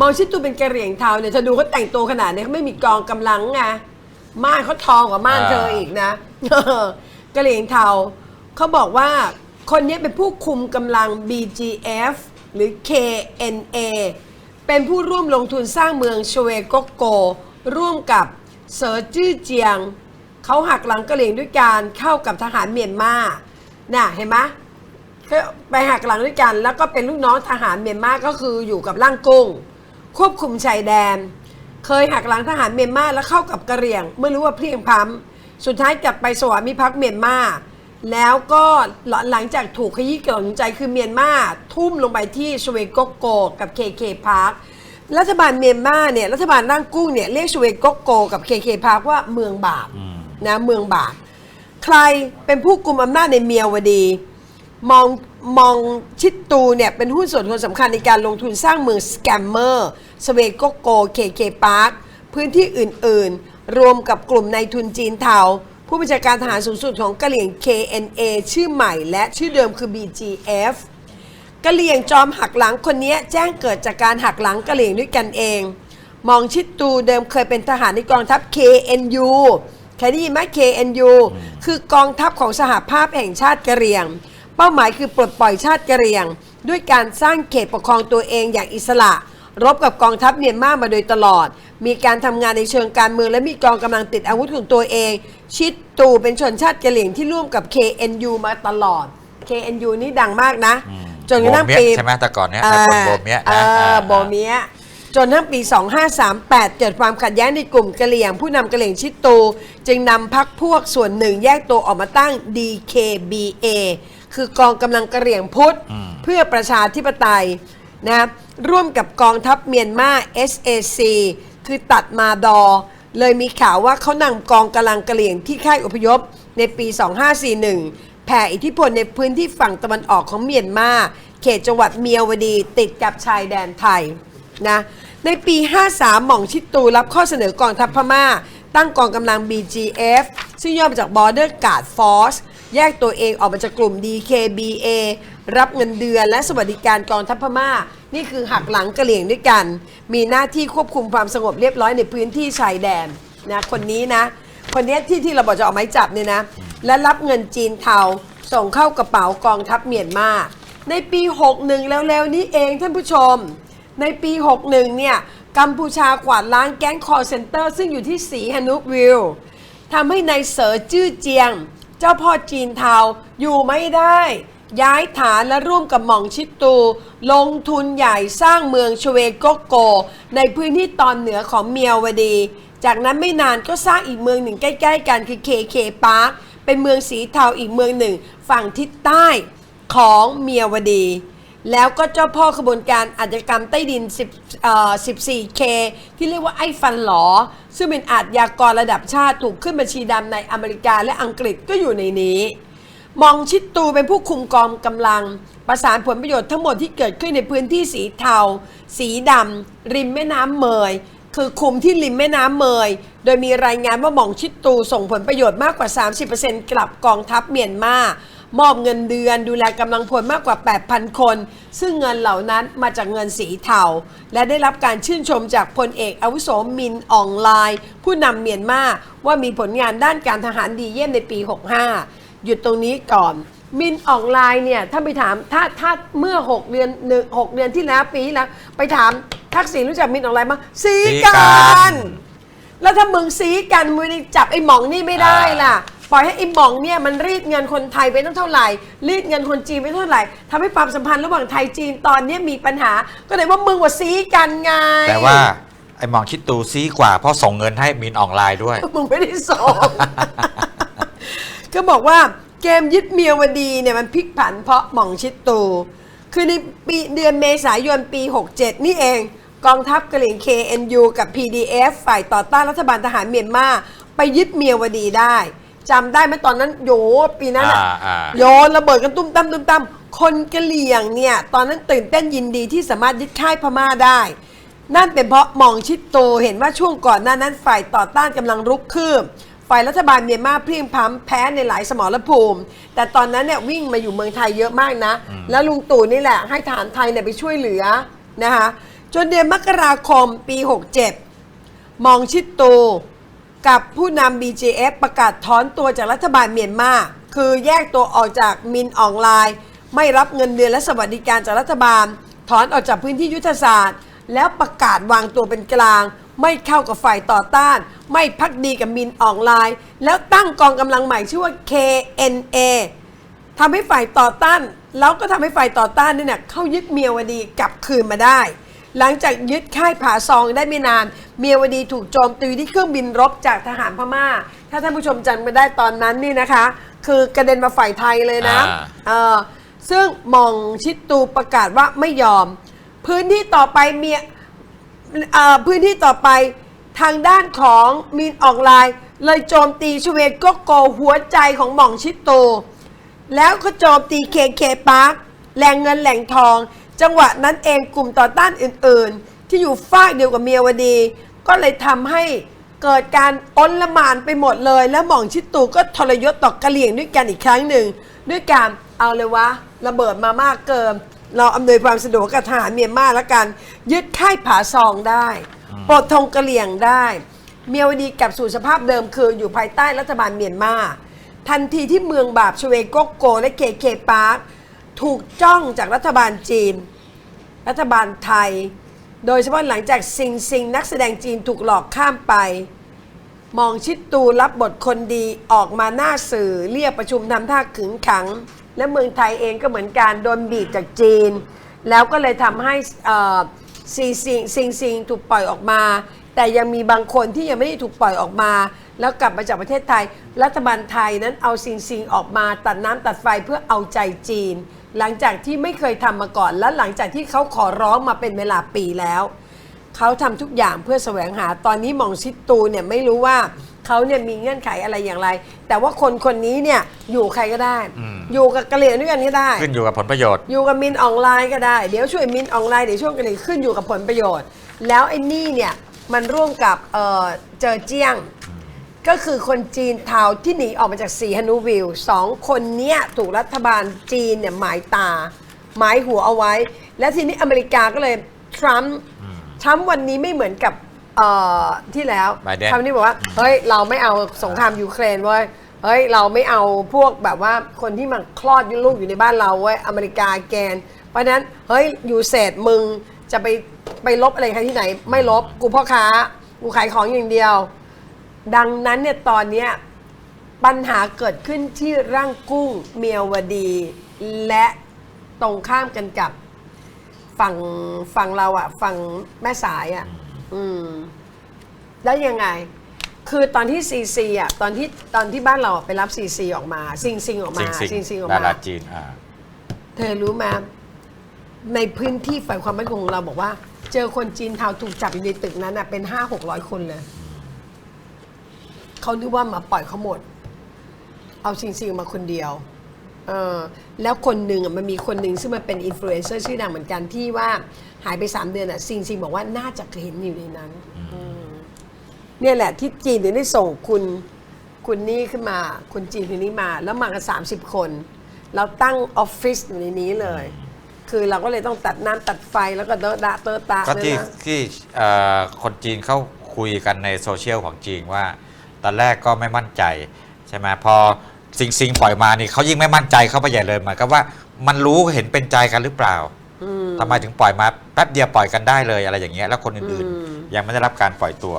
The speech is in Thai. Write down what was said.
มองชิดตูเป็นกระเหรี่ยงเทาเนี่ยเธอดูเขาแต่งตัวขนาดนี้เขาไม่มีกองกำลังไงม่านเขาทองกว่าม่านเธออีกนะ กระเหรี่ยงเทาเขาบอกว่าคนนี้เป็นผู้คุมกำลัง BGF หรือ KNA เป็นผู้ร่วมลงทุนสร้างเมืองชเวโกโก ร่วมกับเซอร์จื้อเจียง เขาหักหลังกระเหรี่ยงด้วยการเข้ากับทหารเมียนมาน่ะเห็นไหม ก็ไปหักหลังด้วยกัน แล้วก็เป็นลูกน้องทหารเมียนมาก็คืออยู่กับล่างกุ้ง ควบคุมชายแดน เคยหักหลังทหารเมียนมาแล้วเข้ากับกะเหรี่ยง เมื่อรู้ว่าเพลียงพล้ำสุดท้ายกลับไปสวามิภักดิ์เมียนมาแล้วก็หลังจากถูกขยี้เกล่อนใจคือเมียนมาทุ่มลงไปที่ชเวโกโกกับเคเคพาร์ครัฐบาลเมียนมาเนี่ยรัฐบาลนั่งกุ้งเนี่ยเรียกชเวโกโกกับเคเคพาร์คว่าเมืองบาปนะเมืองบาปใครเป็นผู้กุมอำนาจในเมียวดี มองมองชิดตูเนี่ยเป็นหุ้นส่วนคนสำคัญในการลงทุนสร้างเมืองสแกมเมอร์ สเวโกโกเคเคพาร์คพื้นที่อื่น ๆ รวมกับกลุ่มในทุนจีนเทาผู้บัญชาการทหารสูงสุดของกะเหลี่ยง KNA ชื่อใหม่และชื่อเดิมคือ BGF กะเหลี่ยงจอมหักหลังคนนี้แจ้งเกิดจากการหักหลังกะเหลี่ยงด้วยกันเอง มองชิดตูเดิมเคยเป็นทหารในกองทัพ KNU เคยได้ยินไหม KNU คือกองทัพของสหภาพแห่งชาติกะเหรี่ยง เป้าหมายคือปลดปล่อยชาติกะเหรี่ยง ด้วยการสร้างเขตปกครองตัวเองอย่างอิสระ รบกับกองทัพเมียนมามาโดยตลอด มีการทำงานในเชิงการเมืองและมีกองกำลังติดอาวุธของตัวเอง ชิดตูเป็นชนชาติกะเหรี่ยงที่ร่วมกับ KNU มาตลอด KNU นี่ดังมากนะจนกระทั่งโบเมียปีใช่ไหมแต่ก่อนเนี้ยอ่าไอ้คนโบเมียเอนะออ่าโบเมียจนทั้งปี 2538 เกิดความขัดแย้งในกลุ่มกะเหรี่ยง ผู้นำกะเหรี่ยงชิดตู จึงนำพักพวกส่วนหนึ่งแยกตัวออกมาตั้ง DKBA คือกองกำลังกะเหรี่ยงพุทธเพื่อประชาธิปไตย นะร่วมกับกองทัพเมียนมา SAC คือตัดมาดอ เลยมีข่าวว่าเขานำกองกำลังกระเหรี่ยงที่ค่ายอพยพในปี 2541 แผ่อิทธิพลในพื้นที่ฝั่งตะวันออกของเมียนมา เขตจังหวัดเมียวดีติดกับชายแดนไทยนะในปี 53 หม่องชิดตูรับข้อเสนอกองทัพพม่า ตั้งกองกำลัง BGF ซึ่งย่อมาจาก Border Guard Force แยกตัวเองออกมาจากกลุ่ม DKBA รับเงินเดือนและสวัสดิการกองทัพพม่า นี่คือหักหลังกระเหลี่ยงด้วยกัน มีหน้าที่ควบคุมความสงบเรียบร้อยในพื้นที่ชายแดนนะคนนี้นะ คนนี้ที่ที่เราบอกจะออกไม้จับเนี่ยนะ และรับเงินจีนเทาส่งเข้ากระเป๋ากองทัพเมียนมา ในปี 61 แล้วๆนี้เองท่านผู้ชม ในปี 61 เนี่ยกัมพูชากวาดล้างแก๊งคอร์เซนเตอร์ซึ่งอยู่ที่สีฮานุวิลทำให้ในายเสอจื้อเจียง เจ้าพ่อจีนเทาอยู่ไม่ได้ ย้ายฐานและร่วมกับหม่องชิตู ลงทุนใหญ่สร้างเมืองชเวโกโก ในพื้นที่ตอนเหนือของเมียวดี จากนั้นไม่นานก็สร้างอีกเมืองหนึ่งใกล้ ๆ กันคือเคเคปาร์คเป็นเมืองสีเทาอีกเมืองหนึ่ง ฝั่งทิศใต้ของเมียวดี แล้วก็เจ้าพ่อขบวนการอาชญากรรมใต้ดิน10เอ่อ 14K ที่เรียกว่าไอ้ฟันหลอ ซึ่งเป็นอาชญากรระดับชาติถูกขึ้นบัญชีดำในอเมริกาและอังกฤษก็อยู่ในนี้ มองชิดตูเป็นผู้คุมกองกำลัง ประสานผลประโยชน์ทั้งหมดที่เกิดขึ้นในพื้นที่สีเทา สีดำริมแม่น้ำเมยคือคุมที่ริมแม่น้ำเมย โดยมีรายงานว่าหม่องชิดตูส่งผลประโยชน์มากกว่า 30%กลับกองทัพเมียนมา มอบเงินเดือนดูแลกำลังพลมากกว่า 8,000 คน ซึ่งเงินเหล่านั้นมาจากเงินสีเทาและได้รับการชื่นชมจากพลเอกอาวุโสมินอองไลน์ผู้นำเมียนมาว่ามีผลงานด้านการทหารดีเยี่ยมในปี 65 หยุดตรงนี้ก่อนมินออนไลน์เนี่ยถ้าไปถามถ้าถ้าเมื่อ 6 เดือนหนึ่งหกเดือนที่แล้วปีที่แล้วไปถามทักษิณรู้จักมินออนไลน์มั้ยซีสีกักันนแล้วถ้ามึงซีกันมึงจะจับไอ้หมองนี่ไม่ได้ล่ะ ปล่อยให้ไอ้หมองเนี่ยมันรีดเงินคนไทยไปตั้งเท่าไหร่ รีดเงินคนจีนไปเท่าไหร่ทำให้ความสัมพันธ์ระหว่างไทยจีนตอนเนี้ยมีปัญหา ก็เลยว่ามึงว่าซีกันไงแต่ว่าไอ้หมองชิดตูซีกว่าเพราะส่งเงินให้มีนออนไลน์ด้วย มึงไม่ได้ส่ง ก็บอกว่าเกมยึดเมียวดีเนี่ยมันพลิกผันเพราะหม่องชิดตู คือในปีเดือนเมษายนปี 67 นี่เอง กองทัพกะเหรี่ยง KNU กับ PDF ฝ่ายต่อต้านรัฐบาลทหารเมียนมา ไปยึดเมียวดีได้ จำได้ไหมตอนนั้นโยปีนั้นอะอ่าอ่า โยนระเบิดกันตุ้มตั้มตุ้มตั้มคนกะเหรี่ยงเนี่ย ตอนนั้นตื่นเต้นยินดีที่สามารถยึดค่ายพม่าได้ นั่นเป็นเพราะหมองชิดโตเห็นว่าช่วงก่อนหน้านั้นฝ่ายต่อต้านกำลังรุกคืบฝ่ายรัฐบาลเมียนมาเพลียงพล้ำแพ้ในหลายสมรภูมิ แต่ตอนนั้นเนี่ยวิ่งมาอยู่เมืองไทยเยอะมากนะ แล้วลุงตู่นี่แหละให้ทหารไทยเนี่ยไปช่วยเหลือนะคะจนเดือนมกราคมปี 67 มองชิดตู กับผู้นำ BJF ประกาศถอนตัวจากรัฐบาลเมียนมา คือแยกตัวออกจากมินออนไลน์ ไม่รับเงินเดือนและสวัสดิการจากรัฐบาล ถอนออกจากพื้นที่ยุทธศาสตร์ แล้วประกาศวางตัวเป็นกลาง ไม่เข้ากับฝ่ายต่อต้าน ไม่พักดีกับมินออนไลน์ แล้วตั้งกองกำลังใหม่ชื่อว่า KNA ทำให้ฝ่ายต่อต้าน แล้วก็ทำให้ฝ่ายต่อต้านนี่เนี่ยเข้ายึดเมียวดีกลับคืนมาได้ หลังจากยึดค่ายผาซองได้ไม่นาน เมียวดีถูกโจมตีที่เครื่องบินรบจากทหารพม่า ถ้าท่านผู้ชมจำกันได้ตอนนั้นนี่นะคะ คือกระเด็นมาฝ่ายไทยเลยนะอ่า เออซึ่งหมองชิดตูประกาศว่าไม่ยอม พื้นที่ต่อไปเมียเอ่อพื้นที่ต่อไปทางด้านของมีนออนไลน์เลยโจมตีชเวโกโกหัวใจของหม่องชิโตแล้วก็โจมตีเคเคปาร์คแหล่งเงินแหล่งทอง จังหวะนั้นเองกลุ่มต่อต้านอื่น ๆ ที่อยู่ฝากเดียวกับเมียวดี ก็เลยทำให้เกิดการอ้นละมานไปหมดเลย แล้วหม่องชิตูก็ทรยศต่อกะเหลี่ยงด้วยกันอีกครั้งหนึ่ง ด้วยการเอาเลยวะ ระเบิดมามากเกิน เราอำนวยความสะดวกกับทหารเมียนมาแล้วกัน ยึดค่ายผาซองได้ปลดธงกะเหลี่ยงได้ เมียวดีกลับสู่สภาพเดิมคืออยู่ภายใต้รัฐบาลเมียนมาทันทีที่เมืองบาปชเวโกโกและเคเคปาร์ค ถูกจ้องจากรัฐบาลจีน รัฐบาลไทย โดยเฉพาะหลังจากซิงซิงนักแสดงจีนถูกหลอกข้ามไป มองชิดตูรับบทคนดีออกมาหน้าสื่อเรียกประชุมทำท่าขึงขัง และเมืองไทยเองก็เหมือนกันโดนบีบจากจีน แล้วก็เลยทำให้เอ่อซีซิงซิงซิงถูกปล่อยออกมา แต่ยังมีบางคนที่ยังไม่ได้ถูกปล่อยออกมา แล้วกลับมาจากประเทศไทย รัฐบาลไทยนั้นเอาซิงซิงออกมาตัดน้ำตัดไฟเพื่อเอาใจจีน หลังจากที่ไม่เคยทำมาก่อน และหลังจากที่เขาขอร้องมาเป็นเวลาปีแล้ว เขาทำทุกอย่างเพื่อแสวงหาตอนนี้หมองชิดตูเนี่ยไม่รู้ว่าเขาเนี่ยมีเงื่อนไขอะไรอย่างไร แต่ว่าคนคนนี้เนี่ยอยู่ใครก็ได้ อืม อยู่กับกะเหรี่ยงด้วยกันก็ได้ ขึ้นอยู่กับผลประโยชน์ อยู่กับมินออนไลน์ก็ได้ เดี๋ยวช่วยมินออนไลน์เดี๋ยวช่วยกะเหรี่ยงขึ้นอยู่กับผลประโยชน์ แล้วไอ้นี่เนี่ยมันร่วมกับเอ่อเจอเจียง ก็คือคนจีนเทาที่หนีออกมาจากสีฮานูวิลสองคนเนี้ยถูกรัฐบาลจีนเนี่ยหมายตา หมายหัวเอาไว้ และทีนี้อเมริกาก็เลยทรัมป์ทรัมป์วันนี้ไม่เหมือนกับเอ่อที่แล้วไบเดน ทรัมป์นี่บอกว่าเฮ้ยเราไม่เอาสงครามยูเครนเว้ยเฮ้ยเราไม่เอาพวกแบบว่าคนที่มาคลอดลูกอยู่ในบ้านเราเว้ยอเมริกาแกน เพราะฉะนั้นเฮ้ยอยู่เศษมึงจะไปไปลบอะไรใครที่ไหน ไม่ลบกูพ่อค้ากูขายของอย่างเดียว ดังนั้นเนี่ยตอนเนี้ยปัญหาเกิดขึ้นที่ร่างกุ้งเมียวดี และตรงข้ามกันกับฝั่งฝั่งเราอะฝั่งแม่สายอะอืม แล้วยังไง คือตอนที่ซีซีอะตอนที่ตอนที่บ้านเราอะไปรับซีซีออกมาซิงซิงออกมาซิงซิงซิงออกดามา ราจีนอ่าเธอรู้ไหมในพื้นที่ฝ่ายความมั่นคงของเราบอกว่า เจอคนจีนเทาถูกจับอยู่ในตึกนั้นน่ะเป็นห้าหกร้อยคนเลย เขานึกว่ามาปล่อยเขาหมด เอาซิงซิงมาคนเดียวเออแล้วคนหนึ่งอะมันมีคนหนึ่งซึ่งมันเป็นอินฟลูเอนเซอร์ชื่อดังเหมือนกันที่ว่าหายไปสามเดือนอะซิงซิงบอกว่าน่าจะเห็นอยู่ในนั้นอืมเนี่ยแหละที่จีนถึงได้ส่งคุณคุณนี่ขึ้นมา คุณจีนคนนี้มา แล้วมากันสามสิบคน เราตั้งออฟฟิศอยู่ในนี้เลย คือเราก็เลยต้องตัดน้ำตัดไฟแล้วก็เตอะดะเตอะตะก็ที่ด้วยนะที่เอ่อคนจีนเขาคุยกันในโซเชียลของจีนว่า ตอนแรกก็ไม่มั่นใจใช่ไหมพอซิงซิงปล่อยมานี่เขายิ่งไม่มั่นใจเข้าไปใหญ่เลยเหมือนกับว่ามันรู้เห็นเป็นใจกันหรือเปล่าอืมทำไมถึงปล่อยมาแป๊บเดียวปล่อยกันได้เลยอะไรอย่างเงี้ยแล้วคนอื่นอืมๆยังไม่ได้รับการปล่อยตัว